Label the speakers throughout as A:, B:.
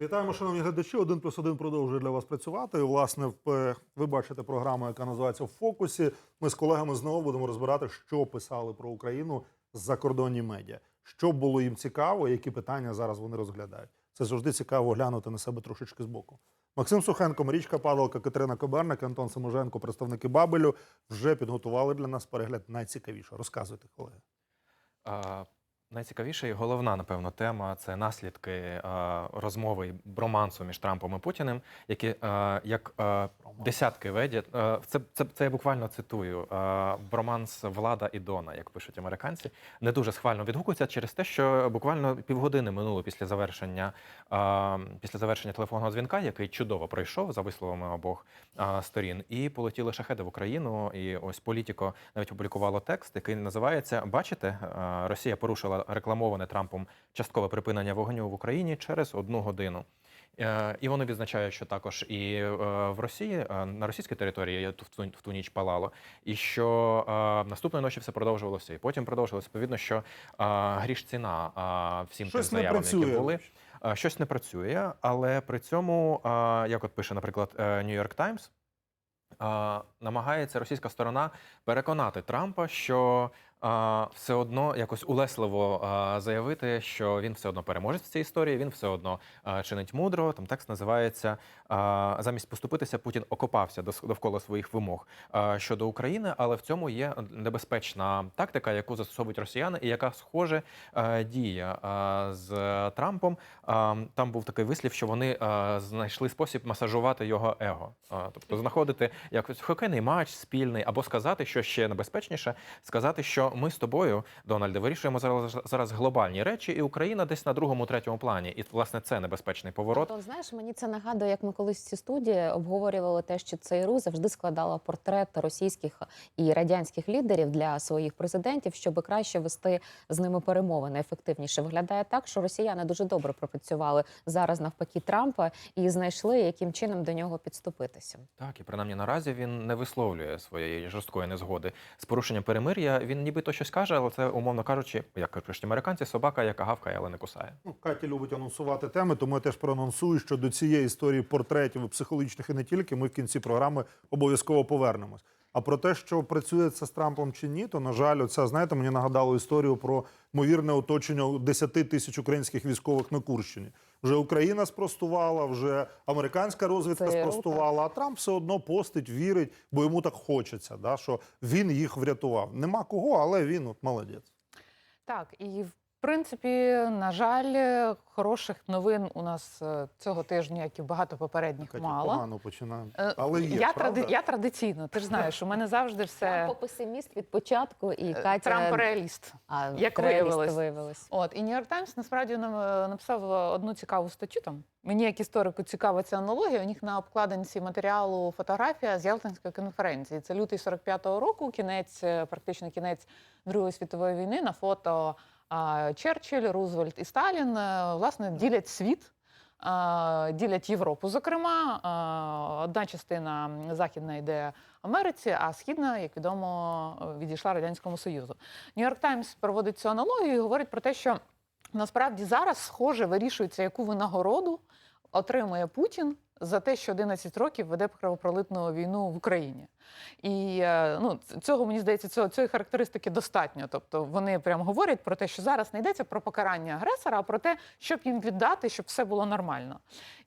A: Вітаємо, шановні глядачі. Один плюс один продовжує для вас працювати. Власне, ви бачите програму, яка називається в фокусі. Ми з колегами знову будемо розбирати, що писали про Україну закордонні медіа, що було їм цікаво, які питання зараз вони розглядають. Це завжди цікаво глянути на себе трошечки збоку. Максим Сухенко, Марічка Падалка, Катерина Коберник, Антон Саможенко, представники Бабелю вже підготували для нас перегляд найцікавіше. Розказуйте, колеги.
B: Найцікавіша і головна, напевно, тема це наслідки а, розмови і бромансу між Трампом і Путіним, які а, як а, десятки ведять. а, Це, це, це я буквально цитую. а, Броманс влада і Дона, як пишуть американці, не дуже схвально відгукуються через те, що буквально півгодини минуло після завершення а, після завершення телефонного дзвінка, який чудово пройшов за висловами обох а, сторін, і полетіли шахеди в Україну. І ось політіко навіть опублікувало текст, який називається Бачите, Росія порушила рекламоване Трампом часткове припинення вогню в Україні через одну годину. Е, І вони відзначають, що також і е, в Росії е, на російській території в ту, ніч палало, і що наступної ночі все продовжувалося. І потім продовжилося. Відповідно, що гріш ціна всім
A: Щось
B: тим заявам,
A: працює.
B: які були. Щось не працює, але при цьому, як от пише, наприклад, New York Times, е, намагається російська сторона переконати Трампа, що все одно якось улесливо заявити, що він все одно переможе в цій історії, він все одно чинить мудро. Там текст називається замість поступитися, Путін окопався довкола своїх вимог щодо України, але в цьому є небезпечна тактика, яку застосовують росіяни, і яка схоже діє з Трампом. Там був такий вислів, що вони знайшли спосіб масажувати його его, тобто знаходити якось хокейний матч спільний, або сказати, що ще небезпечніше, сказати, що ми з тобою, Дональде, вирішуємо зараз зараз глобальні речі, і Україна десь на другому, третьому плані. І власне це небезпечний поворот.
C: Антон, знаєш, мені це нагадує, як ми колись в цій студії обговорювали те, що ЦРУ завжди складала портрет російських і радянських лідерів для своїх президентів, щоб краще вести з ними перемовини ефективніше. Виглядає так, що росіяни дуже добре пропрацювали зараз навпаки Трампа і знайшли, яким чином до нього підступитися.
B: Так, і принаймні наразі він не висловлює своєї жорсткої незгоди з порушенням перемир'я. Він нібито щось каже, але це, умовно кажучи, як кажуть американці, собака, яка гавкає, але не кусає.
A: Ну, Катя любить анонсувати теми, тому я теж проанонсую, що до цієї історії портретів психологічних і не тільки ми в кінці програми обов'язково повернемось. А про те, що працює це з Трампом чи ні, то на жаль, це знаєте, мені нагадало історію про ймовірне оточення 10 тисяч українських військових на Курщині. Вже Україна спростувала, вже американська розвідка спростувала. А Трамп все одно постить, вірить, бо йому так хочеться, да, що він їх врятував. Нема кого, але він от молодець.
D: Так, і в принципі, на жаль, хороших новин у нас е, цього тижня, як і багато попередніх,
A: Катя,
D: мало.
A: погано починаємо.
D: Е,
A: Але є,
D: я,
A: правда?
D: я традиційно, ти ж знаєш, у мене завжди все
C: Трампо песиміст від початку, і
D: е,
C: Катя
D: Трамп реаліст.
C: а,
D: як виявилось.
C: виявилось.
D: От і York Times насправді нам написав одну цікаву статтю. Там мені як історику цікава ця аналогія. У них на обкладинці матеріалу фотографія з Ялтинської конференції. Це лютий 45-го року, кінець, практично кінець Другої світової війни. На фото а, Черчилль, Рузвельт і Сталін е, власне ділять світ. Ділять Європу, зокрема, одна частина західна йде Америці, а східна, як відомо, відійшла радянському союзу. Нью-Йорк Таймс проводить цю аналогію і говорить про те, що насправді зараз схоже вирішується, яку винагороду отримує Путін за те, що 11 років веде кровопролитну війну в Україні. І е, ну, цього мені здається, цього, цієї характеристики достатньо. Тобто вони прямо говорять про те, що зараз не йдеться про покарання агресора, а про те, щоб їм віддати, щоб все було нормально.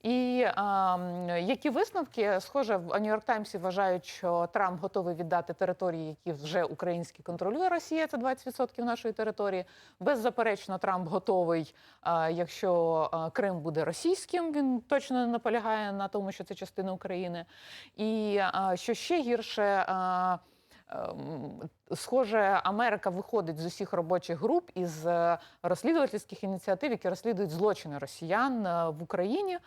D: І м, які висновки, схоже, в Нью-Йорк Таймсі вважають, що Трамп готовий віддати території, які вже українські контролює Росія, це 20% нашої території. Беззаперечно, Трамп готовий, е, якщо е, Крим буде російським, він точно не наполягає на тому, що це частина України. І е, що ще гірше. Е, ем, Схоже, Америка виходить з усіх робочих груп із е, розслідувальських ініціатив, які розслідують злочини росіян е, в Україні,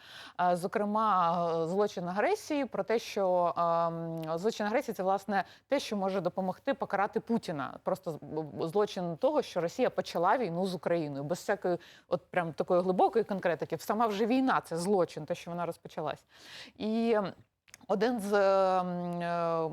D: зокрема, злочин агресії, про те, що ем, злочин агресії це власне те, що може допомогти покарати Путіна. Просто злочин того, що Росія почала війну з Україною, без всякої, от прям такої глибокої конкретики. Сама вже війна це злочин, те, що вона розпочалась. І ем, Один з е, е,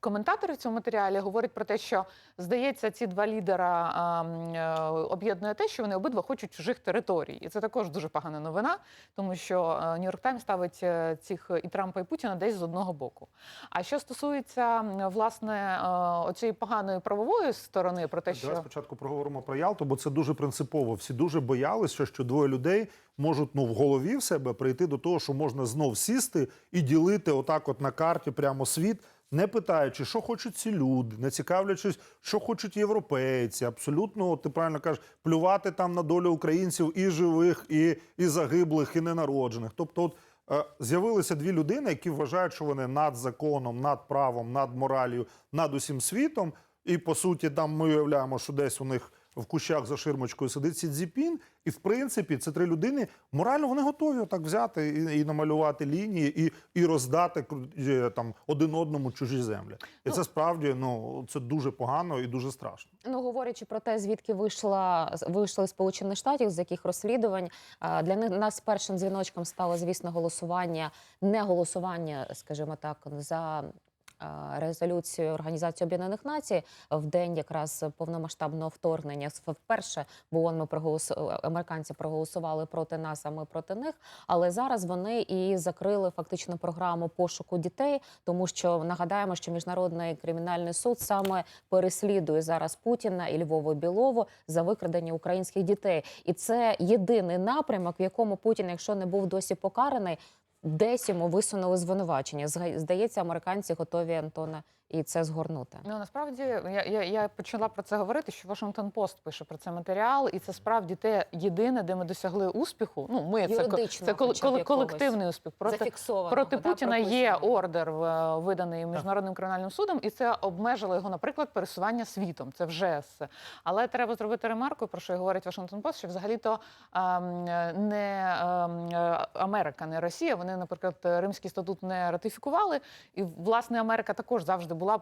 D: коментаторів в цьому матеріалі говорить про те, що здається, ці два лідера е, е, об'єднує те, що вони обидва хочуть чужих територій, і це також дуже погана новина, тому що Нью-Йорк Таймс ставить е, цих і Трампа і Путіна десь з одного боку. А що стосується власне е, оцієї поганої правової сторони, про те,
A: Давай
D: що
A: спочатку проговоримо про Ялту, бо це дуже принципово. Всі дуже боялися, що двоє людей можуть ну в голові в себе прийти до того, що можна знов сісти і ділити отак, от на карті прямо світ. Не питаючи, що хочуть ці люди, не цікавлячись, що хочуть європейці, абсолютно от ти правильно кажеш, плювати там на долю українців і живих, і, і загиблих, і ненароджених. Тобто, от е, з'явилися дві людини, які вважають, що вони над законом, над правом, над моралію, над усім світом. І по суті, там ми уявляємо, що десь у них в кущах за ширмочкою сидить Сі Цзіпін. І в принципі, це три людини. Морально вони готові отак взяти і, і намалювати лінії, і, і роздати е, там один одному чужі землі. І
C: Ну.
A: це справді ну це дуже погано і дуже страшно.
C: Ну, говорячи про те, звідки вийшла вийшли Сполучених Штатів, з яких розслідувань для них нас першим дзвіночком стало, звісно, голосування, не голосування, скажімо так, за. Резолюцію Організації Об'єднаних Націй в день якраз повномасштабного вторгнення вперше в ООН ми проголосували, американці проголосували проти нас, а ми проти них. Але зараз вони і закрили фактично програму пошуку дітей, тому що нагадаємо, що міжнародний кримінальний суд саме переслідує зараз Путіна і Львову Білову за викрадення українських дітей. І це єдиний напрямок, в якому Путін, якщо не був досі покараний, десь йому висунули звинувачення. Здається, американці готові Антона і це згорнути.
D: Ну насправді я, я, я почала про це говорити, що Вашингтон Пост пише про це матеріал, і це справді те єдине, де ми досягли успіху. Ну, ми це, ко- це кол- колективний успіх. Проти, проти Путіна є ордер виданий міжнародним кримінальним судом, і це обмежило його, наприклад, пересування світом. Це вже з. Але треба зробити ремарку, про що говорить Вашингтон Пост, що взагалі-то ем, не ем, Америка, не Росія. Вони, наприклад, Римський статут не ратифікували. І власне Америка також завжди була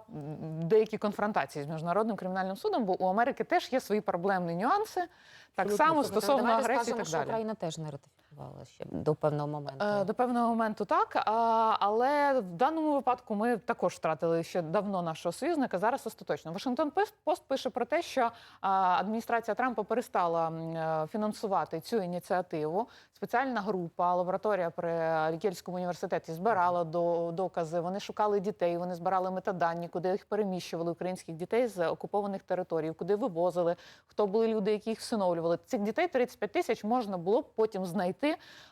D: деякі конфронтації з міжнародним кримінальним судом, бо у Америки теж є свої проблемні нюанси, так
A: Абсолютно.
D: само стосовно
C: Давайте
D: агресії і
C: скажемо,
D: так
C: що
D: далі.
C: Україна теж не ратифікувала ще до певного моменту.
D: Е, До певного моменту так, а, але в даному випадку ми також втратили ще давно нашого союзника. Зараз остаточно. Вашингтон Пост- пише про те, що адміністрація Трампа перестала е, фінансувати цю ініціативу. Спеціальна група, лабораторія при Лікельському університеті збирала до докази. Вони шукали дітей, вони збирали метадані, куди їх переміщували українських дітей з окупованих територій, куди вивозили, хто були люди, які їх всиновлювали. Цих дітей 35 тисяч можна було б потім знайти,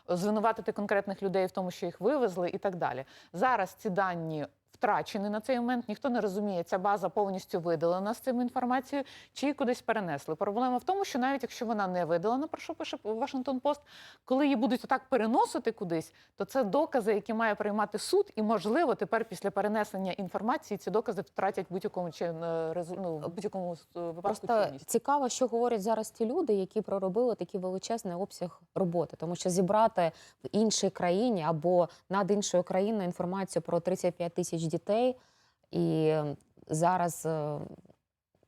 D: звинуватити конкретних людей в тому, що їх вивезли, і так далі. Зараз ці дані. Втрачені на цей момент, ніхто не розуміє, ця база повністю видалена з цим інформацією, чи її кудись перенесли. Проблема в тому, що навіть якщо вона не видалена, про що пише Вашингтон Пост, коли її будуть отак переносити кудись, то це докази, які має приймати суд, і можливо тепер після перенесення інформації ці докази втратять будь-якому чи е, ну, будь-якому е, випадку
C: Просто цікаво, що говорять зараз ті люди, які проробили такий величезний обсяг роботи, тому що зібрати в іншій країні або над іншою країною інформацію про 35 тисяч дітей і зараз е,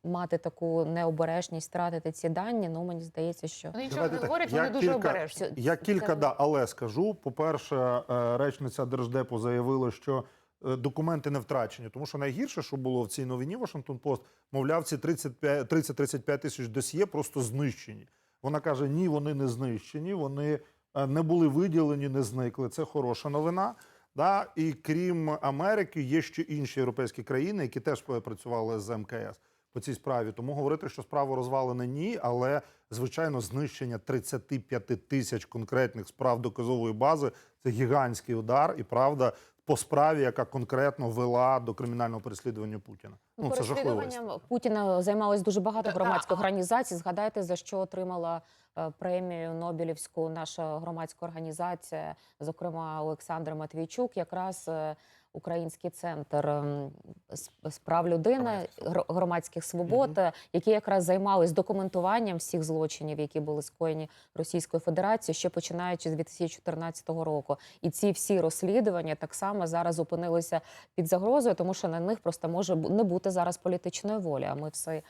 C: мати таку необережність, втратити ці дані. Ну мені здається, що
D: Вони нічого
A: Давайте
D: не
A: так,
D: говорять,
A: я
D: вони дуже обережні.
A: Я кілька
C: це-
A: да, але скажу. По-перше, е, речниця Держдепу заявила, що е, документи не втрачені, тому що найгірше, що було в цій новині Вашингтон Пост, мовляв, ці 35 30-35 тисяч досьє просто знищені. Вона каже: ні, вони не знищені, вони не були виділені, не зникли. Це хороша новина. Да? І крім Америки, є ще інші європейські країни, які теж працювали з МКС по цій справі. Тому говорити, що справа розвалена ні, але звичайно, знищення 35 тисяч конкретних справ доказової бази це гігантський удар, і правда по справі, яка конкретно вела до кримінального переслідування Путіна. Ну це жахливо.
C: Путіна займалось дуже багато громадських організацій. Згадайте за що отримала е, премію Нобелівську наша громадська організація, зокрема Олександр Матвійчук, якраз е, Український центр ем, з- з прав людини,
B: Громадських свобод.
C: е, які якраз займались документуванням всіх злочинів, які були скоєні Російською Федерацією, ще починаючи з 2014 року. І ці всі розслідування так само зараз опинилися під загрозою, тому що на них просто може не бути зараз політичної волі. А ми все е,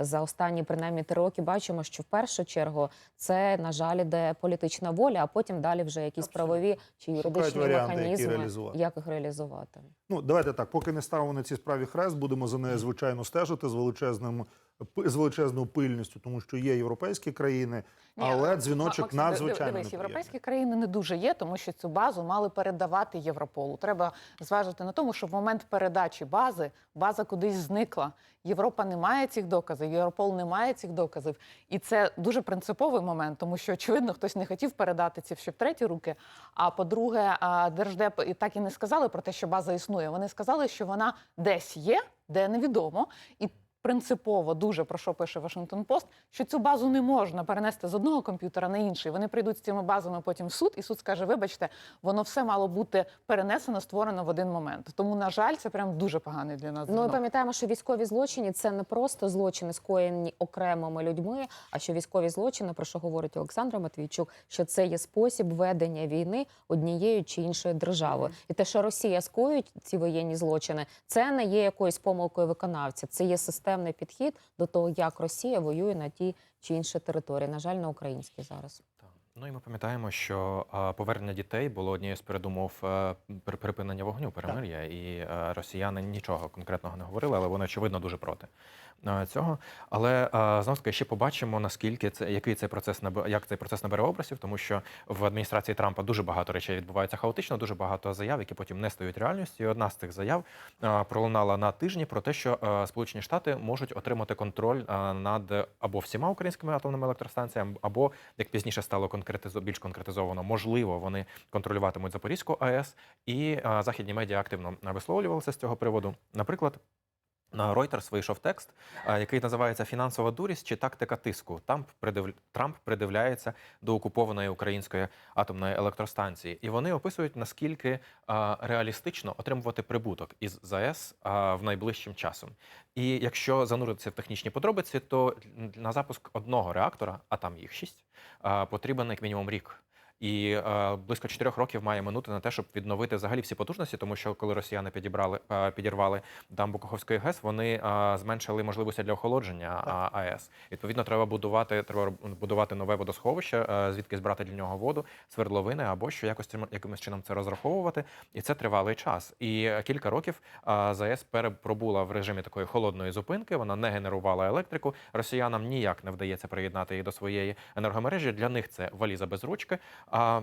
C: за останні принаймні три роки бачимо, що в першу чергу це на жаль іде політична воля, а потім далі вже якісь
A: Абсолютно.
C: правові чи юридичні
A: варіанти, які
C: механізми,
A: реалізувати.
C: як їх реалізувати.
A: Ну, давайте так, поки не ставимо на цій справі хрест, будемо за нею звичайно стежити з величезним з величезною пильністю, тому що є європейські країни, але дзвіночок надзвичайно
D: Дивись, європейські країни не дуже є, тому що цю базу мали передавати Європолу. Треба зважити на тому, що в момент передачі бази база кудись зникла. Європа не має цих доказів, Європол не має цих доказів. І це дуже принциповий момент, тому що очевидно хтось не хотів передати ці ще в треті руки. А по-друге, держдеп і так і не сказали про те, що база існує. Вони сказали, що вона десь є, де невідомо, і принципово дуже про що пише Вашингтон Пост, що цю базу не можна перенести з одного комп'ютера на інший. Вони прийдуть з цими базами потім в суд, і суд скаже: вибачте, воно все мало бути перенесено, створено в один момент. Тому, на жаль, це прям дуже поганий для нас.
C: Ну і пам'ятаємо, що військові злочини це не просто злочини, скоєні окремими людьми, а що військові злочини, про що говорить Олександр Матвійчук, що це є спосіб ведення війни однією чи іншою державою. І те, що Росія скоюють ці воєнні злочини, це не є якоюсь помилкою виконавця. Це є системний підхід до того, як Росія воює на ті чи інші території. На жаль, на українській зараз.
B: Ну і ми пам'ятаємо, що повернення дітей було однією з передумов е, припинення вогню перемир'я, і е, росіяни нічого конкретного не говорили, але вони очевидно дуже проти цього. Але е, знову таки ще побачимо, наскільки це який цей процес як цей процес набере образів, тому що в адміністрації Трампа дуже багато речей відбувається хаотично, дуже багато заяв, які потім не стають реальністю. І одна з цих заяв е, пролунала на тижні про те, що е, Сполучені Штати можуть отримати контроль е, над або всіма українськими атомними електростанціями, або як пізніше стало конкретизо більш конкретизовано, можливо, вони контролюватимуть Запорізьку АЕС, і е, західні медіа активно висловлювалися з цього приводу. Наприклад. На Reuters вийшов текст, е, який називається Фінансова дурість чи тактика тиску. Там придив... Трамп придивляється до окупованої української атомної електростанції, і вони описують наскільки е, реалістично отримувати прибуток із ЗАЕС е, в найближчим часом. І якщо зануритися в технічні подробиці, то на запуск одного реактора, а там їх шість, потрібен як мінімум рік. І е, близько чотирьох років має минути на те, щоб відновити взагалі всі потужності, тому що коли росіяни підібрали е, підірвали дамбу Каховської ГЕС, вони е, зменшили можливості для охолодження а, АЕС. Відповідно, треба будувати треба будувати нове водосховище, е, звідки збирати для нього воду, свердловини або що якось якимось чином це розраховувати. І це тривалий час. І е, кілька років е, ЗАЕС перепробула в режимі такої холодної зупинки. Вона не генерувала електрику. Росіянам ніяк не вдається приєднати її до своєї енергомережі. Для них це валіза без ручки. А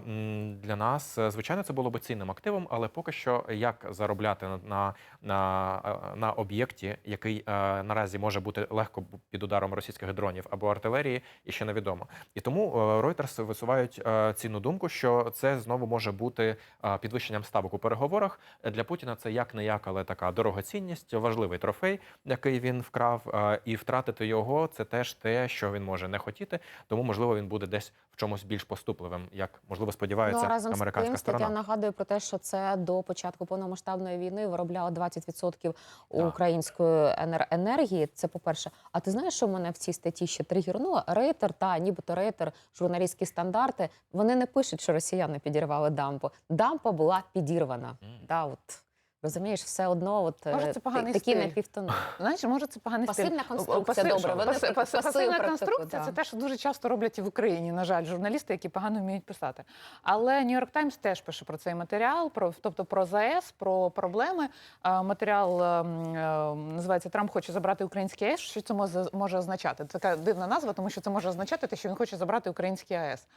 B: для нас, е, звичайно, це було би цінним активом, але поки що як заробляти на, на, на, е, об'єкті, який е, наразі може бути легко під ударом російських дронів або артилерії, і ще невідомо. І тому Reuters висувають цінну думку, що це знову може бути підвищенням ставок у переговорах. Для Путіна це як не як, але така дорогоцінність, важливий трофей, який він вкрав, і втратити його це теж те, що він може не хотіти. Тому можливо він буде десь в чомусь більш поступливим, як можливо сподівається
C: ну, разом
B: американська
C: з тим,
B: сторона.
C: Я нагадує про те, що це до початку повномасштабної війни виробляло 20% у української енергії. Це по-перше. А ти знаєш, що мене в цій статті ще тригернуло? Рейтер та нібито рейтер, журналістські стандарти. Вони не пишуть, що росіяни підірвали дампу. Дампа була підірвана.
B: Mm.
C: Да, от. Розумієш, все одно, от
D: Може,
C: е,
D: це поганий
C: такі
D: стиль?
C: напівтони.
D: Знаєш, може це поганий
C: Пасивна
D: стиль.
C: конструкція,
D: Паси-
C: добре,
D: паси-
C: пасивну
D: паси- Пасивна
C: практику,
D: конструкція
C: да.
D: це те, що дуже часто роблять і в Україні, на жаль, журналісти, які погано вміють писати. Але Нью-Йорк Таймс теж пише про цей матеріал, про тобто про ЗАЕС, про проблеми. Матеріал ем, е, називається Трамп хоче забрати український АЕС. Що це може, може означати? Це така дивна назва, тому що це може означати те, що він хоче забрати український АЕС.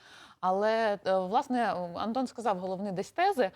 D: Але е, власне Антон сказав головні десь тези.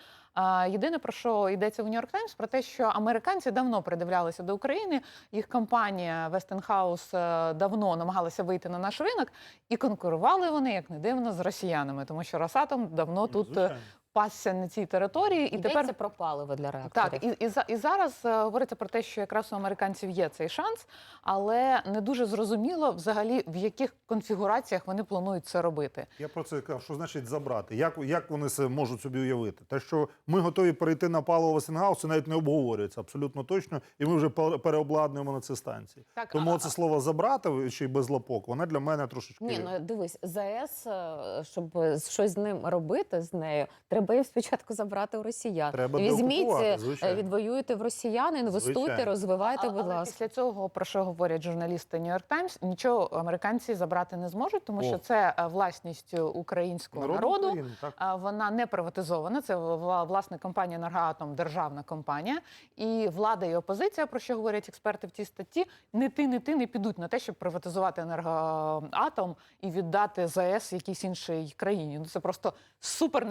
D: Єдине про що йдеться в Нью-Йорк Таймс, про те, що американці давно придивлялися до України. Їх компанія Westinghouse е, давно намагалася вийти на наш ринок, і конкурували вони, як не дивно, з росіянами, тому що Росатом давно тут е,
A: Звичайно.
D: Пасся на цій території, і
C: Йдеться
D: тепер
C: про паливо для реакторів.
D: так, і, і, за- і зараз е, говориться про те, що якраз у американців є цей шанс, але не дуже зрозуміло взагалі в яких конфігураціях вони планують це робити.
A: Я про це кажу, що значить забрати. Як, як вони це можуть собі уявити? Те, що ми готові перейти на паливо Весенгаус, це навіть не обговорюється абсолютно точно, і ми вже пер- переобладнуємо на ці станції.
D: Так,
A: Тому
D: а-
A: це слово забрати ще й без лапок, вона для мене трошечки.
C: Ні, ну дивись, ЗАЕС, е, щоб щось з ним робити з нею, треба треба їх спочатку забрати у росіян.
A: Треба
C: Візьміть, е,
A: звичайно.
C: відвоюйте в росіян, інвестуйте,
A: Звичайно.
C: розвивайте,
D: А-
C: будь ласка.
D: після цього, про що говорять журналісти New York Times, нічого американці забрати не зможуть, тому
A: О.
D: що це е, власність українського
A: Народ
D: народу.
A: України, так.
D: Вона не приватизована. Це власне компанія «Енергоатом» державна компанія. І влада і опозиція, про що говорять експерти в цій статті, не ти, не ти не підуть на те, щоб приватизувати енергоатом і віддати ЗАЕС якійсь іншій країні. Ну це просто супер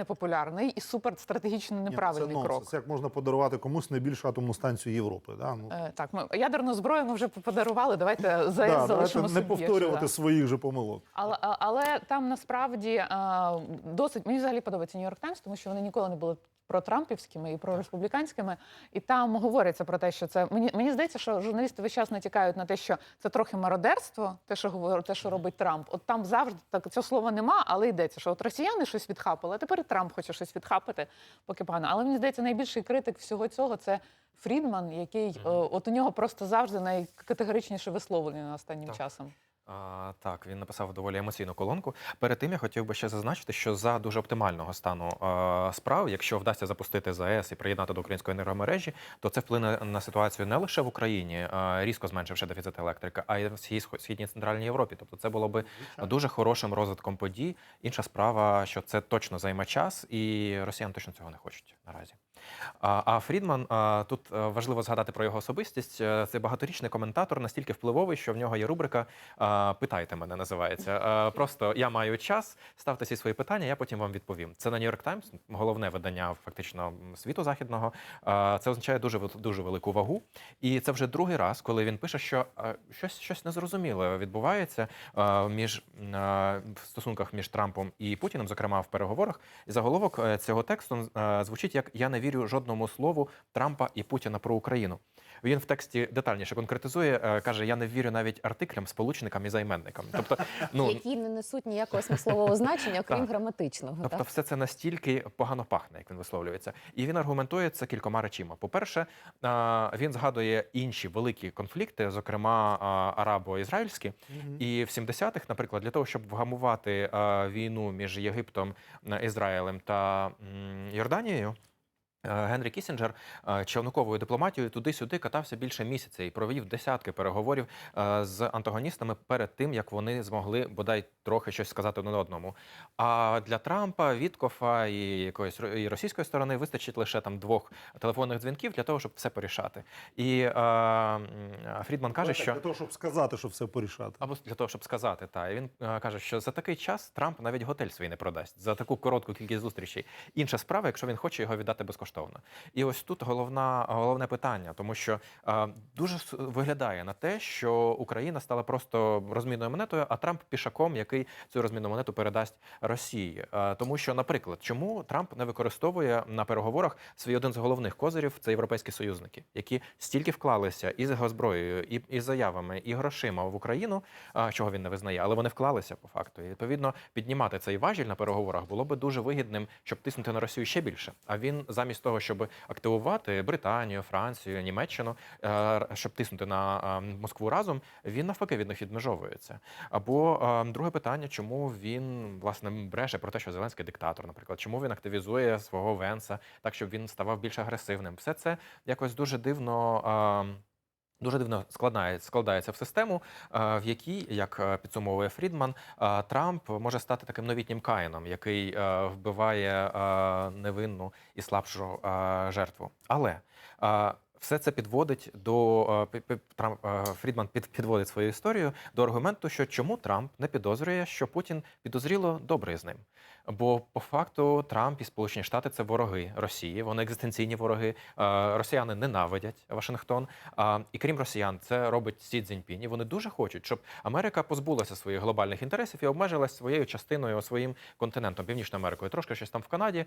D: непопулярний і суперстратегічно неправильний
A: Ні, це
D: крок.
A: Це Як можна подарувати комусь найбільшу атомну станцію Європи? Да? Ну,
D: Е, Так, ми ядерну зброю ми вже подарували. Давайте за
A: да, давайте
D: залишимо
A: не
D: собі.
A: повторювати
D: Да.
A: своїх же помилок.
D: Але, але там насправді досить мені взагалі подобається Нью-Йорк Таймс, тому що вони ніколи не були про Трампівськими і про республіканськими. І там говориться про те, що це мені мені здається, що журналісти весь час натякають на те, що це трохи мародерство, те, що говорить, те, що робить Трамп. От там завжди так цього слова нема, але йдеться, що от росіяни щось відхапали, а тепер і Трамп хоче щось відхапати, поки погано. Але мені здається, найбільший критик всього цього це. Фрідман, який
B: Мгм.
D: о, от у нього просто завжди найкатегоричніше висловлення останнім
B: Так.
D: часом.
B: А, так, він написав доволі емоційну колонку. Перед тим я хотів би ще зазначити, що за дуже оптимального стану е, справ, якщо вдасться запустити ЗАЕС і приєднати до української енергомережі, то це вплине на ситуацію не лише в Україні, е, різко зменшивши дефіцит електрики, а й в всій східній центральній Європі. Тобто, це було би
A: Звичайно.
B: дуже хорошим розвитком подій. Інша справа, що це точно займе час, і росіяни точно цього не хочуть наразі. А, Фрідман тут е, важливо згадати про його особистість. Е, Це багаторічний коментатор, настільки впливовий, що в нього є рубрика Питайте мене називається. Просто я маю час, ставте всі свої питання, я потім вам відповім. Це на Нью-Йорк Таймс, головне видання фактично світу західного. Це означає дуже дуже велику вагу. І це вже другий раз, коли він пише, що е, щось щось незрозуміле відбувається е, між е, в стосунках між Трампом і Путіним, зокрема в переговорах. І заголовок е, цього тексту е, звучить як Я не вірю жодному слову Трампа і Путіна про Україну. Він в тексті детальніше конкретизує, е, каже: Я не вірю навіть артиклям, сполучникам і займенникам. Тобто, ну
C: які не несуть ніякого смислового значення, окрім граматичного.
B: Тобто,
C: так?
B: все це настільки погано пахне, як він висловлюється. І він аргументує це кількома речима. По-перше, він згадує інші великі конфлікти, зокрема арабо-ізраїльські. І в 70-х, наприклад, для того, щоб вгамувати війну між Єгиптом, а, Ізраїлем та Йорданією. Е, Генрі Кісінджер е, човниковою дипломатією туди-сюди катався більше місяця і провів десятки переговорів е, з антагоністами перед тим, як вони змогли бодай трохи щось сказати один одному. А для Трампа, Віткофа і якоїсь і російської сторони вистачить лише там двох телефонних дзвінків для того, щоб все порішати. І е, Фрідман каже, що
A: для того, щоб сказати, що все порішати.
B: або для того, щоб сказати, та і він каже, що за такий час Трамп навіть готель свій не продасть за таку коротку кількість зустрічей. Інша справа, якщо він хоче його віддати безкоштовно. І ось тут головна головне питання, тому що е, дуже виглядає на те, що Україна стала просто розмінною монетою, а Трамп пішаком, який цю розмінну монету передасть Росії. Е, тому що, наприклад, чому Трамп не використовує на переговорах свій один з головних козирів це європейські союзники, які стільки вклалися і з зброєю, і, і заявами, і грошима в Україну, а, чого він не визнає, але вони вклалися по факту. І відповідно піднімати цей важіль на переговорах було би дуже вигідним, щоб тиснути на Росію ще більше. А він замість того, щоб активувати Британію, Францію, Німеччину, е, щоб тиснути на е, Москву разом, він навпаки від них відмежовується. Або е, друге питання, чому він власне бреше про те, що Зеленський диктатор, наприклад, чому він активізує свого Венса так, щоб він ставав більш агресивним. Все це якось дуже дивно. Дуже дивно складає, складається в систему, е, в якій, як е, підсумовує Фрідман, е, Трамп може стати таким новітнім Каїном, який вбиває невинну і слабшу жертву. Але все це підводить до Трамп Фрідман під, підводить свою історію до аргументу, що чому Трамп не підозрює, що Путін підозріло добрий з ним. Бо по факту Трамп і Сполучені Штати це вороги Росії, вони екзистенційні вороги. Е, Росіяни ненавидять Вашингтон. А, і крім росіян, це робить Сі Цзіньпінь. І Вони дуже хочуть, щоб Америка позбулася своїх глобальних інтересів і обмежилась своєю частиною, своїм континентом, Північною Америкою. Трошки щось там в Канаді е,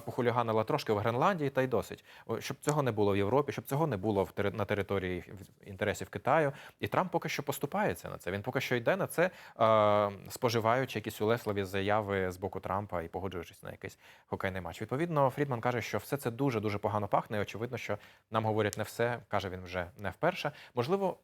B: похуліганила, трошки в Гренландії, та й досить. Щоб цього не було в Європі, щоб цього не було на території інтересів Китаю. І Трамп поки що поступається на це. Він поки що йде на це, е, споживаючи якісь улесливі заяви з боку Трампа і погоджуючись на якийсь хокейний матч. Відповідно, Фрідман каже, що все це дуже дуже погано пахне. І очевидно, що нам говорять не все, каже він вже не вперше. Можливо.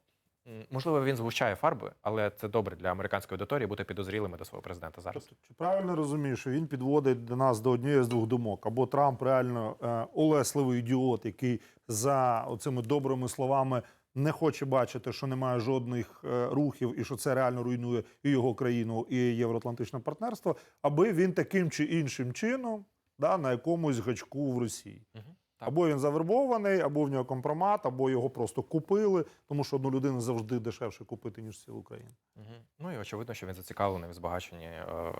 B: Можливо, він згущає фарби, але це добре для американської аудиторії бути підозрілими до свого президента зараз.
A: Тобто, чи правильно розумію, що він підводить до нас до однієї з двох думок? Або Трамп реально е, улесливий ідіот, який за оцими добрими словами не хоче бачити, що немає жодних е, рухів, і що це реально руйнує і його країну, і євроатлантичне партнерство, аби він таким чи іншим чином да, на якомусь гачку в Росії. Або він завербований, або в нього компромат, або його просто купили, тому що одну людину завжди дешевше купити, ніж цілу країну.
B: Мгм. Ну і очевидно, що він зацікавлений в збагаченні е,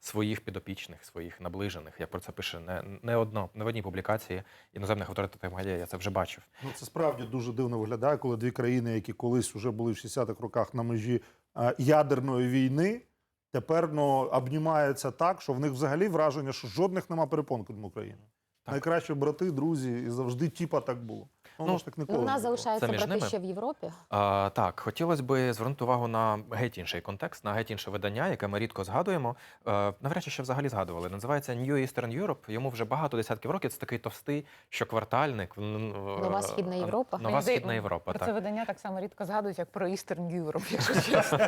B: своїх підопічних, своїх наближених. Я про це пише не, не одно, не в одній публікації іноземних авторитетів медіа. Я це вже бачив.
A: Ну, це справді дуже дивно виглядає, коли дві країни, які колись вже були в 60-х роках на межі е, ядерної війни, тепер ну, обнімаються так, що в них взагалі враження, що жодних нема перепон крім України.
B: Так.
A: Найкращі брати, друзі, і завжди тіпа так було. Ну,
B: Ну,
A: ж так ніколи. не
C: нас
B: Це між
C: брати
B: ними?
C: ще в Європі.
B: А, так, хотілося б звернути увагу на геть інший контекст, на геть інше видання, яке ми рідко згадуємо. Е, навряд чи ще взагалі згадували. Називається New Eastern Europe. Йому вже багато десятків років. Це такий товстий щоквартальник.
C: Нова Східна Європа.
B: Нова Східна Європа.
D: Про
B: так.
D: це видання так само рідко згадують, як про Eastern Europe, якщо чесно.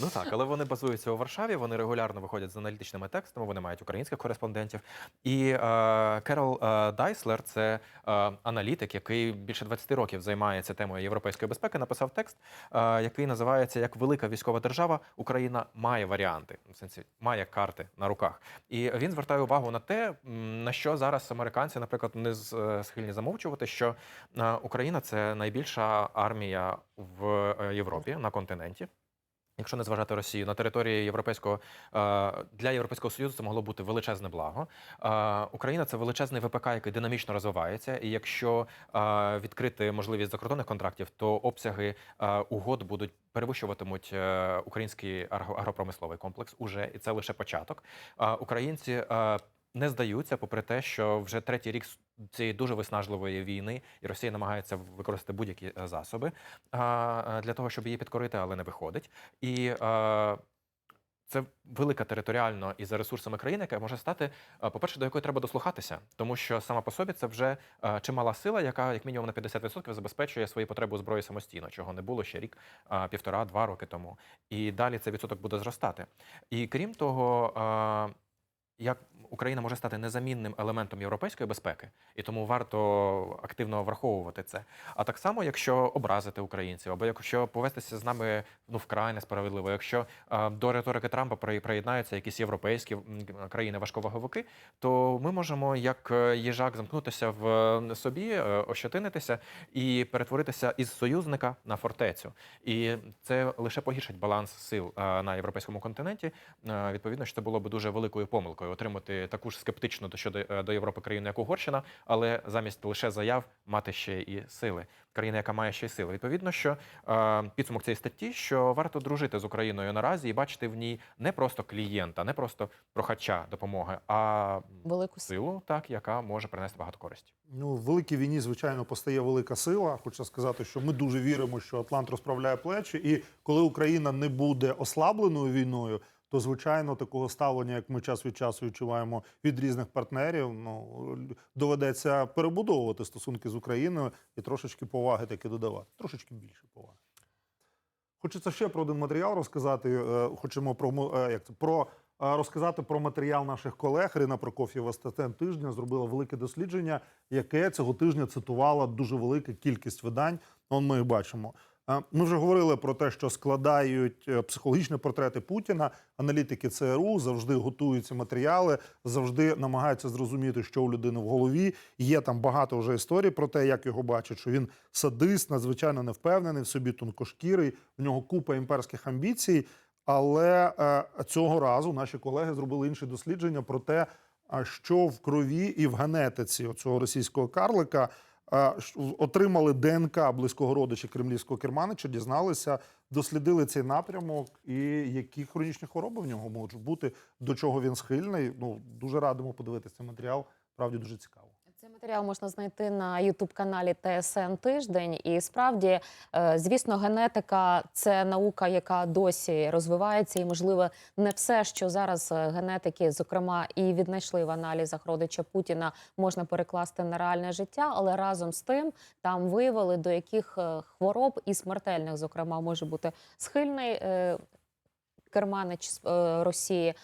B: Ну так, але вони базуються у Варшаві. Вони регулярно виходять з аналітичними текстами. Вони мають українських кореспондентів. І е, Керол е, Дайслер, це е, аналітик, який більше 20 років займається темою європейської безпеки. Написав текст, е, який називається Як велика військова держава Україна має варіанти, в сенсі має карти на руках. І він звертає увагу на те, на що зараз американці, наприклад, не схильні замовчувати, що е, Україна це найбільша армія в е, Європі на континенті. Якщо не зважати Росію на території європейського е, для європейського союзу, це могло бути величезне благо. Е, Україна це величезний ВПК, який динамічно розвивається. І якщо е, відкрити можливість закордонних контрактів, то обсяги угод будуть перевищуватимуть український агро- агропромисловий комплекс. Уже і це лише початок. Українці. не здаються, попри те, що вже третій рік цієї дуже виснажливої війни, і Росія намагається використати будь-які е, засоби е, для того, щоб її підкорити, але не виходить. І е, це велика територіально і за ресурсами країни, яка може стати, по-перше, до якої треба дослухатися, тому що сама по собі це вже чимала сила, яка як мінімум на 50% забезпечує свої потреби у зброї самостійно, чого не було ще рік, півтора-два роки тому. І далі цей відсоток буде зростати. І крім того. як Україна може стати незамінним елементом європейської безпеки, і тому варто активно враховувати це. А так само, якщо образити українців, або якщо повестися з нами ну вкрай несправедливо, якщо а, до риторики Трампа при- приєднаються якісь європейські країни важковаговики, то ми можемо як е, їжак замкнутися в е, собі, е, ощетинитися і перетворитися із союзника на фортецю. І це лише погіршить баланс сил е, на європейському континенті. Е, Відповідно, що це було б дуже великою помилкою отримати таку ж скептичну до щодо е, до Європи країну, як Угорщина, але замість лише заяв мати ще і сили. Країна, яка має ще й сили. Відповідно, що е, підсумок цієї статті, що варто дружити з Україною наразі і бачити в ній не просто клієнта, не просто прохача допомоги, а
C: Велику силу.
B: силу, так яка може принести багато користі.
A: Ну, в великій війні, звичайно, постає велика сила. Хочу сказати, що ми дуже віримо, що Атлант розправляє плечі, і коли Україна не буде ослабленою війною, то звичайно такого ставлення, як ми час від часу відчуваємо від різних партнерів, ну доведеться перебудовувати стосунки з Україною і трошечки поваги таки додавати. Трошечки більше поваги. Хочеться ще про один матеріал розказати. е, Хочемо про е, як це про е, розказати про матеріал наших колег. Ірина Прокоф'єва статен тижня зробила велике дослідження, яке цього тижня цитувала дуже велика кількість видань. Он ми їх бачимо. Ми вже говорили про те, що складають е, психологічні портрети Путіна. Аналітики ЦРУ завжди готують ці матеріали, завжди намагаються зрозуміти, що у людини в голові. Є там багато вже історій про те, як його бачать, що він садист, надзвичайно невпевнений в собі тонкошкірий, в нього купа імперських амбіцій. Але е, цього разу наші колеги зробили інше дослідження про те, що в крові і в генетиці цього російського карлика отримали ДНК близького родича кремлівського керманича, дізналися, дослідили цей напрямок і які хронічні хвороби в нього можуть бути, до чого він схильний. Ну дуже радимо подивитися матеріал. Правді дуже цікаво.
C: Матеріал можна знайти на Ютуб-каналі ТСН Тиждень. І справді, е, звісно, генетика це наука, яка досі розвивається, і можливо не все, що зараз е, генетики, зокрема, і віднайшли в аналізах родича Путіна, можна перекласти на реальне життя, але разом з тим там виявили до яких е, хвороб і смертельних, зокрема, може бути схильний. Керманич Росії,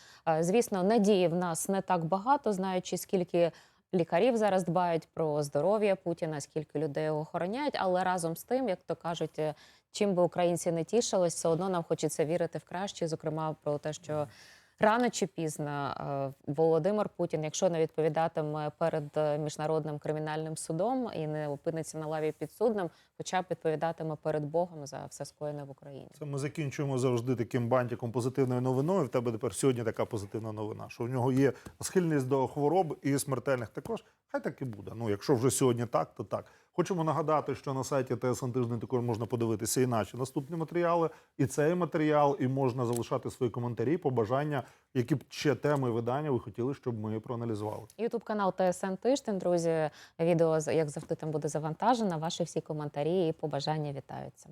C: звісно, надії в нас не так багато, знаючи скільки лікарів зараз дбають про здоров'я Путіна, скільки людей його охороняють. Але разом з тим, як то кажуть, е, чим би українці не тішились, все одно нам хочеться вірити в краще, зокрема про те, що. Рано чи пізно е, Володимир Путін, якщо не відповідатиме перед е, міжнародним кримінальним судом і не опиниться на лаві підсудним, хоча б відповідатиме перед Богом за все скоєне в Україні.
A: Це ми закінчуємо завжди таким бантиком позитивною новиною. В тебе тепер сьогодні така позитивна новина, що в нього є схильність до хвороб і смертельних також. Хай так і буде. Ну, якщо вже сьогодні так, то так. Хочемо нагадати, що на сайті ТСН тиждень також можна подивитися і наші наступні матеріали, і цей матеріал, і можна залишати свої коментарі, побажання, які б ще теми видання ви хотіли, щоб ми проаналізували.
C: Ютуб канал ТСН Тиждень. Друзі, відео як завжди там буде завантажено. Ваші всі коментарі і побажання вітаються.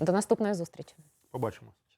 C: До наступної зустрічі.
A: Побачимось.